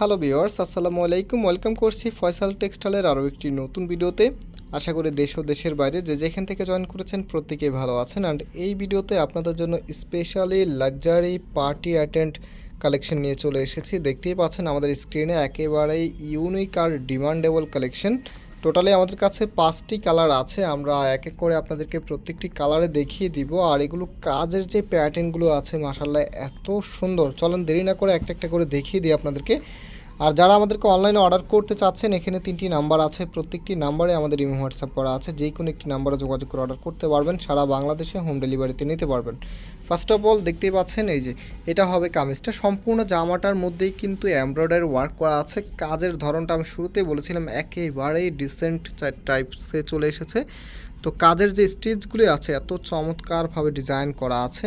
Hello viewers আসসালামু আলাইকুম। Welcome করছি ফয়সাল টেক্সটাইলের আরও একটি নতুন ভিডিওতে। আশা করি দেশ ও দেশের বাইরে যে যেখান থেকে জয়েন করেছেন প্রত্যেকেই ভালো আছেন। অ্যান্ড এই ভিডিওতে আপনাদের জন্য specially luxury party attend collection নিয়ে চলে এসেছি। দেখতেই পাচ্ছেন আমাদের স্ক্রিনে একেবারেই ইউনিক আর ডিমান্ডেবল কালেকশন টোটালি আমাদের কাছে পাঁচটি কালার আছে, আমরা এক এক করে আপনাদেরকে প্রত্যেকটি কালারে দেখিয়ে দিব। আর এগুলো কাজের যে প্যাটার্নগুলো আছে মাসাল্লাহ এত সুন্দর। চলেন দেরি না করে একটা একটা করে দেখিয়ে দিই আপনাদেরকে। আর যারা আমাদেরকে অনলাইনে অর্ডার করতে চাচ্ছেন, এখানে তিনটি নাম্বার আছে। প্রত্যেকটি নাম্বারে আমাদের ইমো হোয়াটসঅ্যাপ করা আছে। যে কোনো একটি নাম্বারে যোগাযোগ করে অর্ডার করতে পারবেন। সারা বাংলাদেশে হোম ডেলিভারিতে নিতে পারবেন। ফার্স্ট অফ অল দেখতেই পাচ্ছেন এই যে, এটা হবে কামিজটা। সম্পূর্ণ জামাটার মধ্যেই কিন্তু এমব্রয়ডারি ওয়ার্ক করা আছে। কাজের ধরনটা আমি শুরুতেই বলেছিলাম, একেবারেই ডিসেন্ট টাইপসে চলে এসেছে। তো কাজের যে স্টিচগুলি আছে, এত চমৎকারভাবে ডিজাইন করা আছে।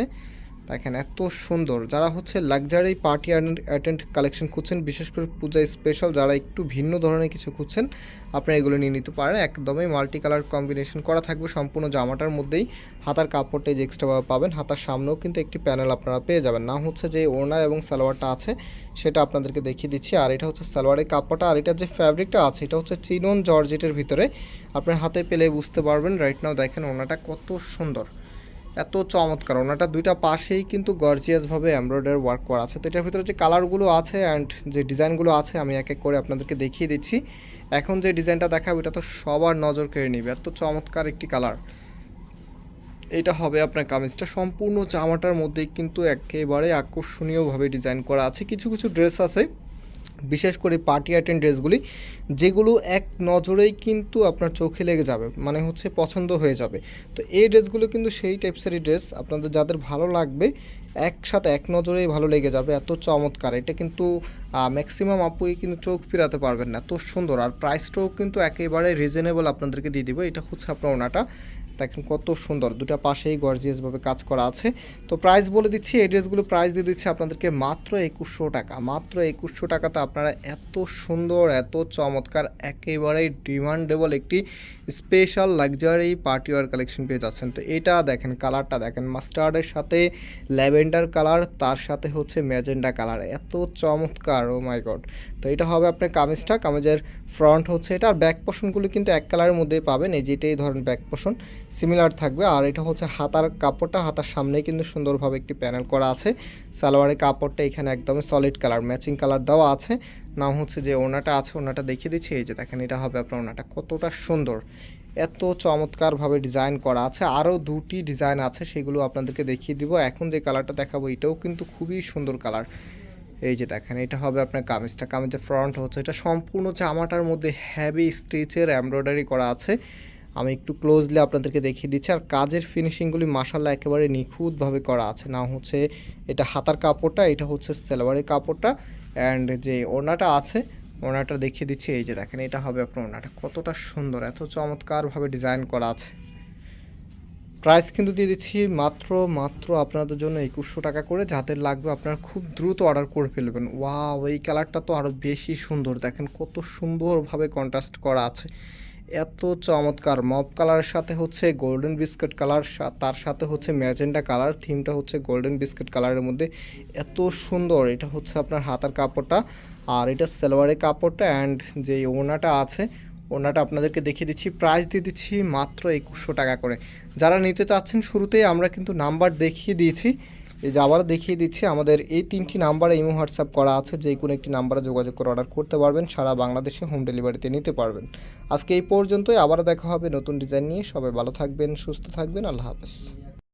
দেখেন, এত সুন্দর। যারা হচ্ছে লাক্সারি পার্টি অ্যাটেন্ড কালেকশন খুঁজছেন, বিশেষ করে পূজা স্পেশাল যারা একটু ভিন্ন ধরনের কিছু খুঁজছেন, আপনারা এগুলো নিয়ে নিতে পারেন। একদমই মাল্টি কালার কম্বিনেশন করা থাকবে সম্পূর্ণ জামাটার মধ্যেই। হাতার কাপড়টা যে এক্সট্রাভাবে পাবেন, হাতার সামনেও কিন্তু একটি প্যানেল আপনারা পেয়ে যাবেন। না হচ্ছে যে ওড়না এবং সালোয়ারটা আছে, সেটা আপনাদেরকে দেখিয়ে দিচ্ছি। আর এটা হচ্ছে সালোয়ারের কাপড়টা, আর এটার যে ফ্যাব্রিকটা আছে, এটা হচ্ছে চিনন জর্জেটের ভিতরে। আপনার হাতে পেলে বুঝতে পারবেন রাইট নাও দেখেন ওনাটা কত সুন্দর। এত চমৎকার। ওনাটা দুইটা পাশেই কিন্তু গর্জিয়াসভাবে এমব্রয়ডারি ওয়ার্ক করা আছে। তো এটার ভিতরে যে কালারগুলো আছে অ্যান্ড যে ডিজাইনগুলো আছে, আমি এক এক করে আপনাদেরকে দেখিয়ে দিচ্ছি। এখন যে ডিজাইনটা দেখাবো, এটা তো সবার নজর কেড়ে নিবে। এত চমৎকার একটি কালার এটা হবে আপনার কামিজটা। সম্পূর্ণ জামাটার মধ্যেই কিন্তু একেবারে আকর্ষণীয়ভাবে ডিজাইন করা আছে। কিছু কিছু ড্রেস আছে। বিশেষ করে পার্টি অ্যাটেন্ড ড্রেসগুলি, যেগুলো এক নজরেই কিন্তু আপনার চোখে লেগে যাবে মানে হচ্ছে পছন্দ হয়ে যাবে। তো এই ড্রেসগুলো কিন্তু সেই টাইপসেরই ড্রেস, আপনাদের যাদের ভালো লাগবে, একসাথে এক নজরেই ভালো লেগে যাবে, এত চমৎকার। এটা কিন্তু ম্যাক্সিমাম আপুই কিন্তু চোখ ফিরাতে পারবেন না, এত সুন্দর। আর প্রাইসটাও কিন্তু একেবারে রিজনেবল আপনাদেরকে দিয়ে দিব, এটা হচ্ছে আপনার ওনাটা। দেখেন কত সুন্দর, দুটা পাশেই গর্জিয়াসভাবে কাজ করা আছে। তো প্রাইস বলে দিচ্ছি, এই ড্রেসগুলো প্রাইস দিয়ে দিচ্ছি আপনাদেরকে মাত্র একুশশো টাকা, মাত্র একুশশো টাকাতে আপনারা এত সুন্দর, এত চমৎকার, একেবারেই ডিমান্ডেবল একটি special luxury party wear collection পেয়ে যাচ্ছেন। তো এটা দেখেন কালারটা দেখেন মাস্টার্ডের সাথে ল্যাভেন্ডার কালার তার সাথে হচ্ছে ম্যাজেন্ডা কালার এত চমৎকার ও মাই গড তো এটা হবে আপনার কামিজটা, কামিজের ফ্রন্ট হচ্ছে এটা, আর ব্যাক পোষণগুলো কিন্তু এক কালারের মধ্যেই পাবেন, এই যেটাই ধরেন ব্যাক পোষণ সিমিলার থাকবে। আর এটা হচ্ছে হাতার কাপড়টা, হাতার সামনে কিন্তু সুন্দরভাবে একটি প্যানেল করা আছে। সালোয়ারের কাপড়টা এখানে একদমই সলিড কালার ম্যাচিং কালার দেওয়া আছে। নাম হচ্ছে যে ওনাটা আছে ওনাটা দেখিয়ে দিচ্ছি, এই যে দেখেন এটা হবে আপনার ওনাটা কতটা সুন্দর, এত চমৎকারভাবে ডিজাইন করা আছে, আরও দুটি ডিজাইন আছে, সেগুলো আপনাদেরকে দেখিয়ে দিব। এখন যে কালারটা দেখাবো, এটাও কিন্তু খুবই সুন্দর কালার এই যে দেখেন, এটা হবে আপনার কামিজটা। কামিজের ফ্রন্ট হচ্ছে, এটা সম্পূর্ণ জামাটার মধ্যে হ্যাভি স্টিচের এমব্রয়ডারি করা আছে। আমি একটু ক্লোজলি আপনাদেরকে দেখিয়ে দিচ্ছি, আর কাজের ফিনিশিংগুলি মাসাল্লাহ একেবারে নিখুঁতভাবে করা আছে। না হচ্ছে, এটা হাতার কাপড়টা, এটা হচ্ছে সেলোয়ারের কাপড়টা। অ্যান্ড যে ওড়নাটা আছে, ওড়নাটা দেখিয়ে দিচ্ছি, এই যে দেখেন, এটা হবে আপনার ওড়নাটা। কতটা সুন্দর, এত চমৎকারভাবে ডিজাইন করা আছে। প্রাইস কিন্তু দিয়ে দিচ্ছি মাত্র মাত্র আপনাদের জন্য একুশশো টাকা করে, যাদের লাগবে আপনারা খুব দ্রুত অর্ডার করে ফেলবেন। ওয়া এই কালারটা তো আরও বেশি সুন্দর, দেখেন কত সুন্দরভাবে কন্ট্রাস্ট করা আছে। এত চমৎকার। মপ কালারের সাথে হচ্ছে গোল্ডেন বিস্কিট কালার তার সাথে হচ্ছে ম্যাজেন্ডা কালার থিমটা হচ্ছে গোল্ডেন বিস্কিট কালারের মধ্যে। এত সুন্দর, এটা হচ্ছে আপনার হাতার কাপড়টা। আর এটা সালোয়ারের কাপড়টা অ্যান্ড যে ওনাটা আছে ওনাটা আপনাদেরকে দেখিয়ে দিচ্ছি। প্রাইস দিয়ে দিচ্ছি মাত্র একুশশো টাকা করে। যারা নিতে চাচ্ছেন শুরুতেই আমরা কিন্তু নাম্বার দেখিয়ে দিয়েছি। এই যে আবারও দেখিয়ে দিচ্ছি, আমাদের এই তিনটি নাম্বারে ইমো হোয়াটসঅ্যাপ করা আছে, যে কোনো একটি নাম্বারে যোগাযোগ করে অর্ডার করতে পারবেন, সারা বাংলাদেশে হোম ডেলিভারিতে নিতে পারবেন। আজকে এই পর্যন্তই, আবারও দেখা হবে নতুন ডিজাইন নিয়ে। সবাই ভালো থাকবেন, সুস্থ থাকবেন, আল্লাহ হাফেজ।